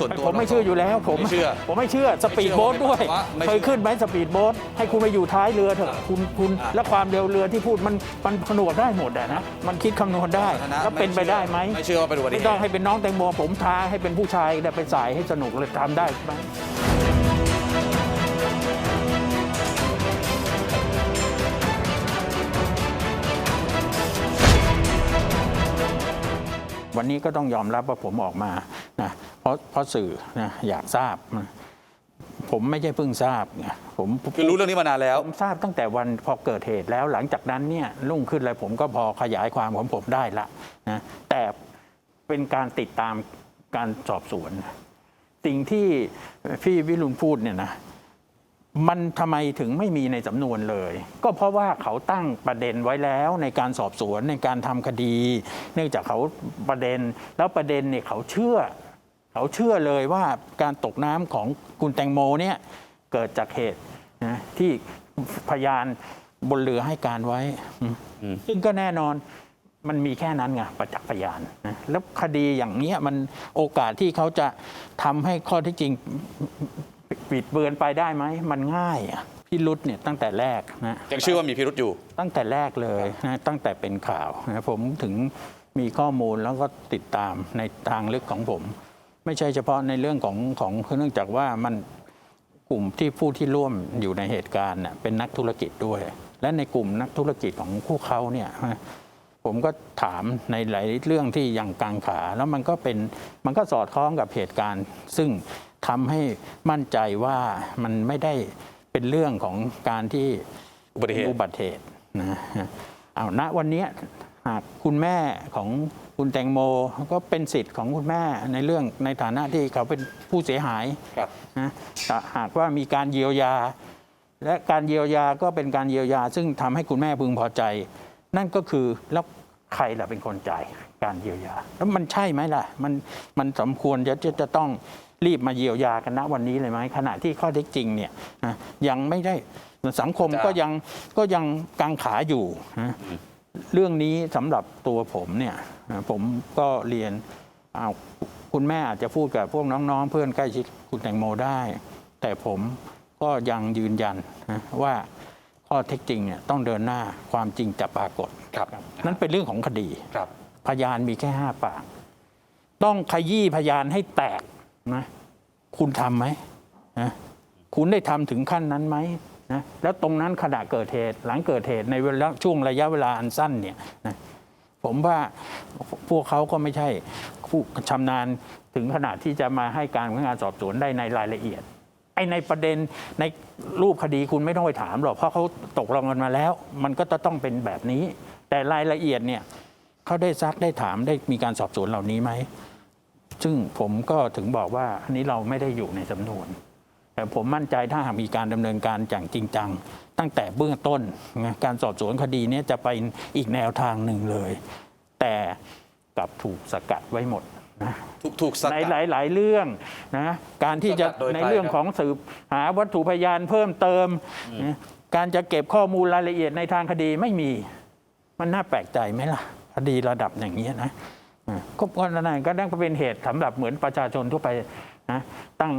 ส่วนตัวผมไม่เชื่ออยู่แล้วผมไม่เชื่อผมไม่เชื่อสปีดโบ๊ทด้วย ไม่เชื่อเคยขึ้นไหมสปีดโบ๊ทให้คุณไปอยู่ท้ายเรือเถอะคุณคุณอะ และความเร็วเรือที่พูดมันมันผนวกได้หมดอะนะมันคิดคำนวณได้ฐานะแล้วเป็นไปได้ไหมไม่เชื่อว่าเป็นอุบัติเหไม่ตุต้องให้เป็นน้องแตงโมผมท้าให้เป็นผู้ชายแต่ไปสายให้สนุกเลยทำได้ไหมวันนี้ก็ต้องยอมรับว่าผมออกมานะ เพราะเพราะสื่อนะอยากทราบนะผมไม่ใช่เพิ่งทราบไงผมคือรู้เรื่องนี้มานานแล้ว ผมทราบตั้งแต่วันพอเกิดเหตุแล้วหลังจากนั้นเนี่ยรุ่งขึ้นเลยผมก็พอขยายความของผมได้ละนะแต่เป็นการติดตามการสอบสวนสิ่งที่พี่วิรุณพูดเนี่ยนะมันทำไมถึงไม่มีในสำนวนเลย ก็เพราะว่าเขาตั้งประเด็นไว้แล้วในการสอบสวนในการทำคดี เนื่องจากเขาประเด็นแล้วประเด็นเนี่ยเขาเชื่อ เขาเชื่อเลยว่าการตกน้ำของคุณแตงโมเนี่ยเกิดจากเหตุนะที่พยานบนเรือให้การไว้อืมอืมซึ่งก็แน่นอนมันมีแค่นั้นไงประจักษ์พยานนะแล้วคดีอย่างเนี้ยมันโอกาสที่เขาจะทำให้ข้อที่จริงปิดเบือนไปได้ไหมมันง่ายอะพิรุษเนี่ยตั้งแต่แรกนะยังเชื่อว่ามีพิรุษอยู่ ตั้งแต่แรกเลยนะตั้งแต่เป็นข่าวนะผมถึงมีข้อมูลแล้วก็ติดตามในทางลึกของผม ไม่ใช่เฉพาะในเรื่องของของเนื่องจากว่ามันกลุ่มที่ผู้ที่ร่วมอยู่ในเหตุการณ์เป็นนักธุรกิจด้วย และในกลุ่มนักธุรกิจของพวกเขาเนี่ยผมก็ถามในหลายเรื่องที่ยังกลางขา แล้วมันก็เป็นมันก็สอดคล้องกับเหตุการณ์ ซึ่งทำให้มั่นใจว่ามันไม่ได้เป็นเรื่องของการที่อุบัติเหตุนะเอาณวันนี้หากคุณแม่ของ คุณแตงโมก็เป็นสิทธิ์ของคุณแม่ในเรื่องในฐานะที่เขาเป็นผู้เสียหายครับ นะแต่หากว่ามีการเยียวยา และการเยียวยาก็เป็นการเยียวยา ซึ่งทำให้คุณแม่พึงพอใจ นั่นก็คือแล้วใครล่ะเป็นคนจ่ายการเยียวยา แล้วมันใช่ไหมล่ะ มันมันสมควรจะจะจะต้องรีบมาเยียวยากันณวันนี้เลยไหมขณะที่ข้อเท็จจริงเนี่ยนะยังไม่ได้สังคมจ้ะก็ยังก็ยังกังขาอยู่นะ เรื่องนี้สำหรับตัวผมเนี่ยนะผมก็เรียนอ้าวคุณแม่อาจจะพูดกับพวกน้องๆ เพื่อนใกล้ชิดคุณแตงโมได้ แต่ผมก็ยังยืนยันนะว่าข้อเท็จจริงเนี่ยต้องเดินหน้าความจริงจะปรากฏครับ นั่นเป็นเรื่องของคดีครับ พยานมีแค่ห้าปาก ต้องขยี้พยานให้แตกนะ คุณทำไหมนะคุณได้ทำถึงขั้นนั้นไหม นะแล้วตรงนั้นขณะเกิดเหตุหลังเกิดเหตุในเวลาช่วงระยะเวลาอันสั้นเนี่ยนะผมว่าพวกเขาก็ไม่ใช่ผู้ชำนาญถึงขนาดที่จะมาให้การพนักงานสอบสวนได้ในรายละเอียดไอในประเด็นในรูปคดีคุณไม่ต้องไปถามหรอกเพราะเขาตกลงกันมาแล้ว มันก็จะต้องเป็นแบบนี้ แต่รายละเอียดเนี่ยเขาได้ซักได้ถามได้มีการสอบสวนเหล่านี้ไหมซึ่งผมก็ถึงบอกว่าอันนี้เราไม่ได้อยู่ในสำนวน แต่ผมมั่นใจถ้าหากมีการดำเนินการอย่างจริงจัง ตั้งแต่เบื้องต้นการสอบสวนคดีนี้จะไปอีกแนวทางหนึ่งเลย แต่กลับถูกสกัดไว้หมดนะถูกถูกสในกัดหลาย ๆ เรื่องนะการที่จะในเรื่องของสืบหาวัตถุพยานเพิ่มเติม การจะเก็บข้อมูลรายละเอียดในทางคดีไม่มีมันน่าแปลกใจไหมล่ะคดีระดับอย่างนี้นะก็นั่นก็นั่นก็เป็นเหตุสำหรับเหมือนประชาชนทั่วไป นะตั้ง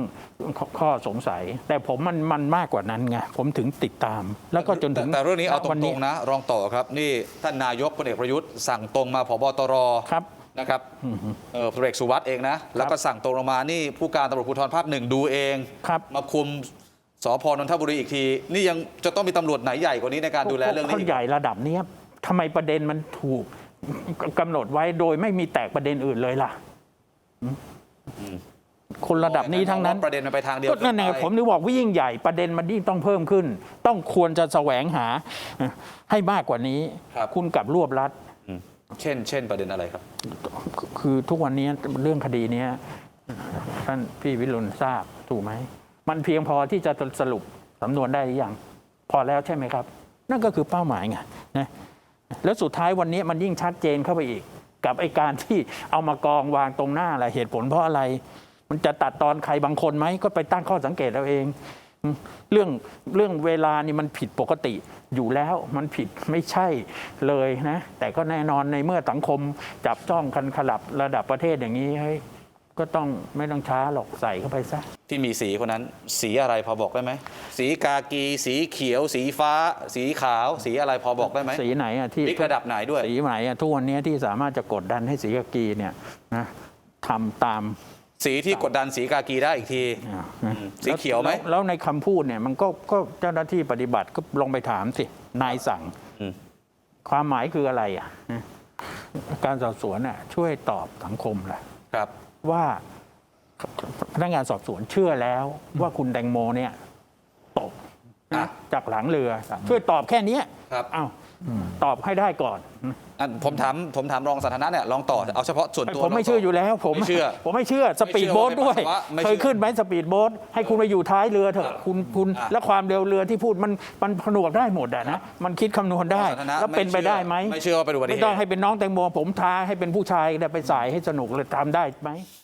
ข้อข้อสงสัย แต่ผมมันมันมากกว่านั้นไงผมถึงติดตาม แล้วก็จนถึงแต่แต่เรื่องนี้เอาตวัรงๆนะ รองต่อครับ นี่ท่านนายกพลเอกประยุทธ์สั่งตรงมาผบตรครับนะครับเออพลเอกสุวัสด์เองนะ แล้วก็สั่งตรงลงมานี่ผู้การตำรวจภูธรภาคหนึ่งดูเองครับมาคุมสพนนทบุรีอีกที นี่ยังจะต้องมีตำรวจไหนใหญ่กว่านี้ในการดูแลเรื่องนี้เขาอีกใหญ่ระดับเนี้ยทำไมประเด็นมันถูกกำหนดไว้โดยไม่มีแตกประเด็นอื่นเลยล่ะ คนระดับนี้ทั้งนั้นประเด็นมันไปทางเดียวก็นั่นไงเกิไปผมนึกบอกว่ายิ่งใหญ่ประเด็นมันยิ่งต้องเพิ่มขึ้น ต้องควรจะแสวงหาให้มากกว่านี้ครับคุณกลับรวบรัดอืมเช่น เช่นประเด็นอะไรครับ คือทุกวันนี้เรื่องคดีเนี้ยท่านพี่วิรุณทราบถูกไหม มันเพียงพอที่จะสรุปสำนวนได้หรือยังพอแล้วใช่ไหมครับ นั่นก็คือเป้าหมายไงนะแล้วสุดท้ายวันนี้มันยิ่งชัดเจนเข้าไปอีก กับไอการที่เอามากองวางตรงหน้าแหละเหตุผลเพราะอะไร มันจะตัดตอนใครบางคนไหมก็ไปตั้งข้อสังเกตเอาเองอืมเรื่องเรื่องเวลานี่มันผิดปกติอยู่แล้วมันผิดไม่ใช่เลยนะ แต่ก็แน่นอนในเมื่อสังคมจับจ้องกันขลับระดับประเทศอย่างนี้เฮ้ยก็ต้องไม่ต้องช้าหรอกใส่เข้าไปซะที่มีสีคนนั้น สีอะไรพอบอกได้ไหมสีกากี สีเขียว สีฟ้า สีขาว สีอะไรพอบอกได้ไหมสีไหนอะที่พลิกระดับไหนด้วยสีไหนอะทุกวันนี้ที่สามารถจะกดดันให้สีกากีเนี่ยนะทำตาม สีที่กดดันสีกากีได้อีกทีอะอืนะมสีเขียวไหม แล้แล้วในคำพูดเนี่ยมันก็ก็เจ้าหน้าที่ปฏิบัติก็ลองไปถามสิ นายสั่ง อืม ความหมายคืออะไรอะนะการสอบสวนน่ะช่วยตอบสังคมแหละครับ ว่าพนักงานสอบสวนเชื่อแล้วว่าคุณแตงโมเนี่ยตกอะนะจากหลังเรือ ช่วยตอบแค่เนี้ยครับเอ้า ตอบให้ได้ก่อนอันผมถามผมถามรองสันทนะเนี่ยลองต่อเอาเฉพาะส่วนตัวผมไม่ลงต่เชื่ออยู่แล้ว ผมไม่เชื่อ ผมไม่เชื่อสปีดโบ๊ทด้วยไม่เชื่อว่าไม่เคเชื่ยอขึ้นไหมสปีดโบ๊ทให้คุณไปอยู่ท้ายเรือเถอะคุณคุณอะและความเร็วเรือที่พูดมันมันผนวกได้หมดอะนะมันคิดคำนวณได้สันทนะแล้วเป็นไปไม่เชื่อได้ไหมไม่เชื่อว่าเป็นอุบัติเหตุไม่ต้องให้เป็นน้องแตงโมผมท้าให้เป็นผู้ชายได้ไปสายให้สนุกเลยทำได้ไหม